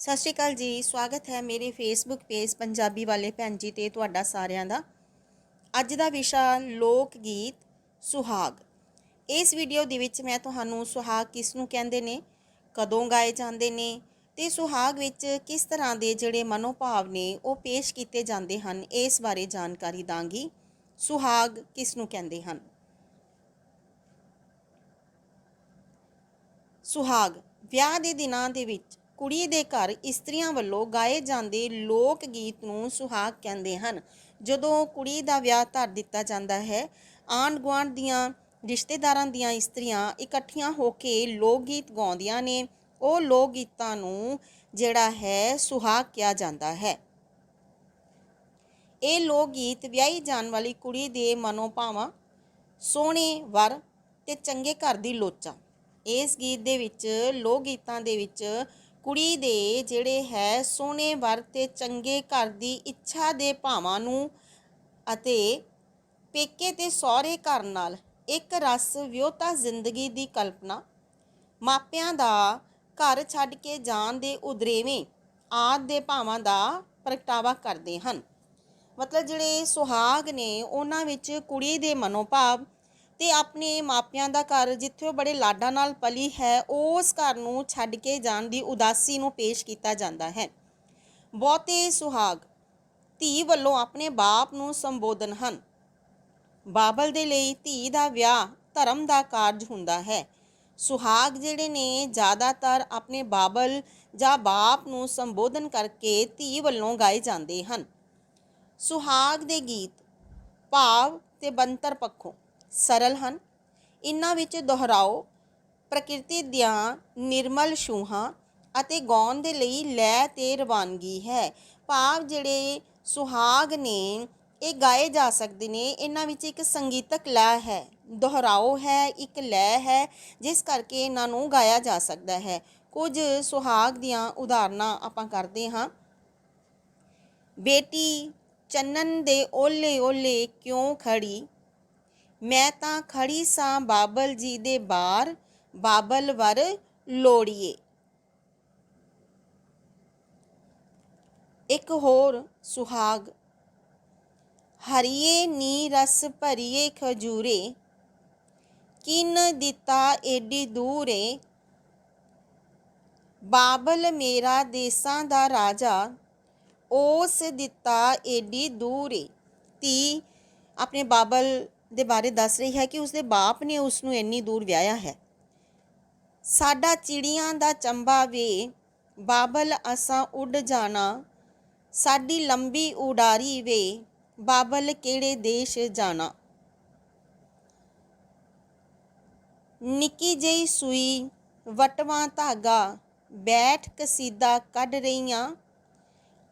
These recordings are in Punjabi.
ਸਤਿ ਸ਼੍ਰੀ ਅਕਾਲ ਜੀ, ਸਵਾਗਤ ਹੈ ਮੇਰੇ ਫੇਸਬੁੱਕ ਪੇਜ ਪੰਜਾਬੀ ਵਾਲੇ ਭੈਣ ਜੀ ਤੇ ਤੁਹਾਡਾ ਸਾਰਿਆਂ ਦਾ। ਅੱਜ ਦਾ ਵਿਸ਼ਾ ਲੋਕ ਗੀਤ ਸੁਹਾਗ। ਇਸ ਵੀਡੀਓ ਦੇ ਵਿੱਚ ਮੈਂ ਤੁਹਾਨੂੰ ਸੁਹਾਗ ਕਿਸ ਨੂੰ ਕਹਿੰਦੇ ਨੇ, ਕਦੋਂ ਗਾਏ ਜਾਂਦੇ ਨੇ ਤੇ ਸੁਹਾਗ ਵਿੱਚ ਕਿਸ ਤਰ੍ਹਾਂ ਦੇ ਜਿਹੜੇ ਮਨੋਭਾਵ ਨੇ ਉਹ ਪੇਸ਼ ਕੀਤੇ ਜਾਂਦੇ ਹਨ, ਇਸ ਬਾਰੇ ਜਾਣਕਾਰੀ ਦਾਂਗੀ। ਸੁਹਾਗ ਕਿਸ ਨੂੰ ਕਹਿੰਦੇ ਹਨ? ਸੁਹਾਗ, ਵਿਆਹ ਦੇ ਦਿਨਾਂ ਦੇ ਵਿੱਚ ਕੁੜੀ ਦੇ ਘਰ ਇਸਤਰੀਆਂ ਵੱਲੋਂ ਗਾਏ ਜਾਂਦੇ ਲੋਕ ਗੀਤ ਨੂੰ ਸੁਹਾਗ ਕਹਿੰਦੇ ਹਨ। ਜਦੋਂ ਕੁੜੀ ਦਾ ਵਿਆਹ ਧਰ ਦਿੱਤਾ ਜਾਂਦਾ ਹੈ ਆਂਢ ਗੁਆਂਢ ਦੀਆਂ ਰਿਸ਼ਤੇਦਾਰਾਂ ਦੀਆਂ ਇਸਤਰੀਆਂ ਇਕੱਠੀਆਂ ਹੋ ਕੇ ਲੋਕ ਗੀਤ ਗਾਉਂਦੀਆਂ ਨੇ। ਉਹ ਲੋਕ ਗੀਤਾਂ ਨੂੰ ਜਿਹੜਾ ਹੈ, ਸੁਹਾਗ ਕਿਹਾ ਜਾਂਦਾ ਹੈ। ਇਹ ਲੋਕ ਗੀਤ ਵਿਆਹੀ ਜਾਣ ਵਾਲੀ ਕੁੜੀ ਦੇ ਮਨੋਭਾਵਾਂ ਸੋਹਣੇ ਵਰ ਤੇ ਚੰਗੇ ਘਰ ਦੀ ਲੋਚਾ। ਇਸ ਗੀਤ ਦੇ ਵਿੱਚ ਲੋਕ ਗੀਤਾਂ ਦੇ ਵਿੱਚ ਕੁੜੀ ਦੇ ਜਿਹੜੇ ਹੈ ਸੋਹਣੇ ਵਰ ਤੇ ਚੰਗੇ ਘਰ ਦੀ ਇੱਛਾ ਦੇ ਭਾਵਾਂ ਨੂੰ ਅਤੇ ਪੇਕੇ ਤੇ ਸਹੁਰੇ ਘਰ ਨਾਲ ਇੱਕ ਰਸ ਵਿਉਤਾ ਜ਼ਿੰਦਗੀ ਦੀ ਕਲਪਨਾ, ਮਾਪਿਆਂ ਦਾ ਘਰ ਛੱਡ ਕੇ ਜਾਣ ਦੇ ਉਦਰੇਵੇਂ ਆਦ ਦੇ ਭਾਵਾਂ ਦਾ ਪ੍ਰਗਟਾਵਾ ਕਰਦੇ ਹਨ। ਮਤਲਬ ਜਿਹੜੇ ਸੁਹਾਗ ਨੇ, ਉਹਨਾਂ ਵਿੱਚ ਕੁੜੀ ਦੇ ਮਨੋਭਾਵ ਤੇ ਆਪਣੇ ਮਾਪਿਆਂ ਦਾ ਘਰ ਜਿੱਥੇ ਉਹ ਬੜੇ ਲਾਡਾਂ ਨਾਲ ਪਲੀ ਹੈ, ਉਸ ਘਰ ਨੂੰ ਛੱਡ ਕੇ ਜਾਣ ਦੀ ਉਦਾਸੀ ਨੂੰ ਪੇਸ਼ ਕੀਤਾ ਜਾਂਦਾ ਹੈ। ਬਹੁਤੇ ਸੁਹਾਗ ਧੀ ਵੱਲੋਂ ਆਪਣੇ ਬਾਪ ਨੂੰ ਸੰਬੋਧਨ ਹਨ। ਬਾਬਲ ਦੇ ਲਈ ਧੀ ਦਾ ਵਿਆਹ ਧਰਮ ਦਾ ਕਾਰਜ ਹੁੰਦਾ ਹੈ। ਸੁਹਾਗ ਜਿਹੜੇ ਨੇ ਜ਼ਿਆਦਾਤਰ ਆਪਣੇ ਬਾਬਲ ਜਾਂ ਬਾਪ ਨੂੰ ਸੰਬੋਧਨ ਕਰਕੇ ਧੀ ਵੱਲੋਂ ਗਾਏ ਜਾਂਦੇ ਹਨ। ਸੁਹਾਗ ਦੇ ਗੀਤ ਭਾਵ ਤੇ ਬੰਤਰ ਪੱਖੋਂ ਸਰਲ ਹਨ। ਇਨ੍ਹਾਂ ਵਿੱਚ ਦੁਹਰਾਓ, ਪ੍ਰਕਿਰਤੀ ਦੀਆਂ ਨਿਰਮਲ ਛੂਹਾਂ ਅਤੇ ਗਾਉਣ ਦੇ ਲਈ ਲੈ ਤੇ ਰਵਾਨਗੀ ਹੈ। ਭਾਵ ਜਿਹੜੇ ਸੁਹਾਗ ਨੇ, ਇਹ ਗਾਏ ਜਾ ਸਕਦੇ ਨੇ ਇਹਨਾਂ ਵਿੱਚ ਇੱਕ ਸੰਗੀਤਕ ਲੈ ਹੈ। ਦੁਹਰਾਓ ਹੈ, ਇੱਕ ਲੈ ਹੈ, ਜਿਸ ਕਰਕੇ ਇਹਨਾਂ ਨੂੰ ਗਾਇਆ ਜਾ ਸਕਦਾ ਹੈ। ਕੁਝ ਸੁਹਾਗ ਦੀਆਂ ਉਦਾਹਰਨਾਂ ਆਪਾਂ ਕਰਦੇ ਹਾਂ। ਬੇਟੀ, ਚੰਨਨ ਦੇ ਓਲੇ ਓਲੇ ਕਿਉਂ ਖੜੀ? ਮੈਂ ਤਾਂ ਖੜੀ ਸਾਂ ਬਾਬਲ ਜੀ ਦੇ ਬਾਰ ਬਾਬਲ ਵਰ ਲੋੜੀਏ। ਇੱਕ ਹੋਰ ਸੁਹਾਗ। ਹਰੀਏ ਨੀ ਰਸ ਭਰੀਏ ਖਜੂਰੇ, ਕਿਨ ਦਿੱਤਾ ਏਡੀ ਦੂਰ। ਏ ਬਾਬਲ ਮੇਰਾ ਦੇਸਾਂ ਦਾ ਰਾਜਾ ਉਸ ਦਿੱਤਾ ਏਡੀ ਦੂਰ। ਏ ਧੀ, ਆਪਣੇ ਬਾਬਲ ਦੇ ਬਾਰੇ ਦੱਸ ਰਹੀ ਹੈ ਕਿ ਉਸਦੇ ਬਾਪ ਨੇ ਉਸ ਨੂੰ ਇੰਨੀ ਦੂਰ ਵਿਆਹਿਆ ਹੈ। ਸਾਡਾ ਚਿੜੀਆਂ ਦਾ ਚੰਬਾ ਵੇ, ਬਾਬਲ ਅਸਾਂ ਉੱਡ ਜਾਣਾ। ਸਾਡੀ ਲੰਬੀ ਉਡਾਰੀ ਵੇ, ਬਾਬਲ ਕਿਹੜੇ ਦੇਸ਼ ਜਾਣਾ। ਨਿੱਕੀ ਜਿਹੀ ਸੂਈ, ਵਟਵਾ ਧਾਗਾ, ਬੈਠ ਕਸੀਦਾ ਕੱਢ ਰਹੀਆਂ।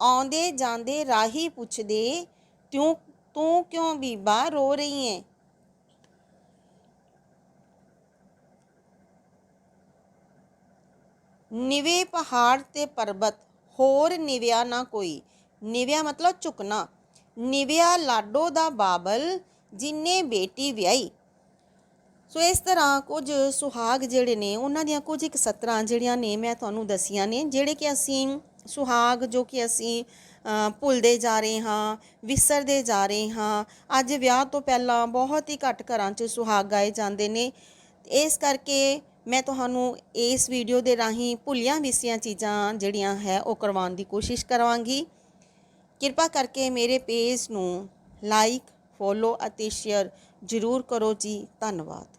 ਆਉਂਦੇ ਜਾਂਦੇ ਰਾਹੀ ਪੁੱਛਦੇ ਤੂੰ ਤੂੰ ਕਿਉਂ ਬੀਬਾ ਰੋ ਰਹੀ ਏ ਨਿਵੇ ਪਹਾੜ ਤੇ ਪਰਬਤ, ਹੋਰ ਨਿਵਿਆ ਨਾ ਕੋਈ। ਨਿਵਿਆ ਮਤਲਬ ਝੁਕਣਾ। ਨਿਵਿਆ ਲਾਡੋ ਦਾ ਬਾਬਲ ਜਿਨੇ ਬੇਟੀ ਵਿਆਹੀ। ਸੋ ਇਸ ਤਰ੍ਹਾਂ ਕੁਝ ਸੁਹਾਗ ਜਿਹੜੇ ਨੇ, ਉਹਨਾਂ ਦੀਆਂ ਕੁਝ ਇੱਕ ਸਤਰਾਂ ਜਿਹੜੀਆਂ ਨੇ, ਮੈਂ ਤੁਹਾਨੂੰ ਦਸੀਆਂ ਨੇ, ਜਿਹੜੇ ਕਿ ਅਸੀਂ ਸੁਹਾਗ, ਜੋ ਕਿ ਅਸੀਂ ਭੁੱਲਦੇ ਜਾ ਰਹੇ ਹਾਂ, ਵਿਸਰਦੇ ਜਾ ਰਹੇ ਹਾਂ। ਅੱਜ ਵਿਆਹ ਤੋਂ ਪਹਿਲਾਂ ਬਹੁਤ ਹੀ ਘੱਟ ਘਰਾਂ 'ਚ ਸੁਹਾਗ ਗਾਏ ਜਾਂਦੇ ਨੇ। ਇਸ ਕਰਕੇ ਮੈਂ ਤੁਹਾਨੂੰ ਇਸ ਵੀਡੀਓ ਦੇ ਰਾਹੀਂ ਭੁੱਲੀਆਂ ਵਿਸੀਆਂ ਚੀਜ਼ਾਂ ਜਿਹੜੀਆਂ ਹੈ, ਉਹ ਕਰਵਾਉਣ ਦੀ ਕੋਸ਼ਿਸ਼ ਕਰਾਂਗੀ। ਕਿਰਪਾ ਕਰਕੇ ਮੇਰੇ ਪੇਜ ਨੂੰ ਲਾਈਕ ਫੋਲੋ ਅਤੇ ਸ਼ੇਅਰ ਜ਼ਰੂਰ ਕਰੋ ਜੀ। ਧੰਨਵਾਦ।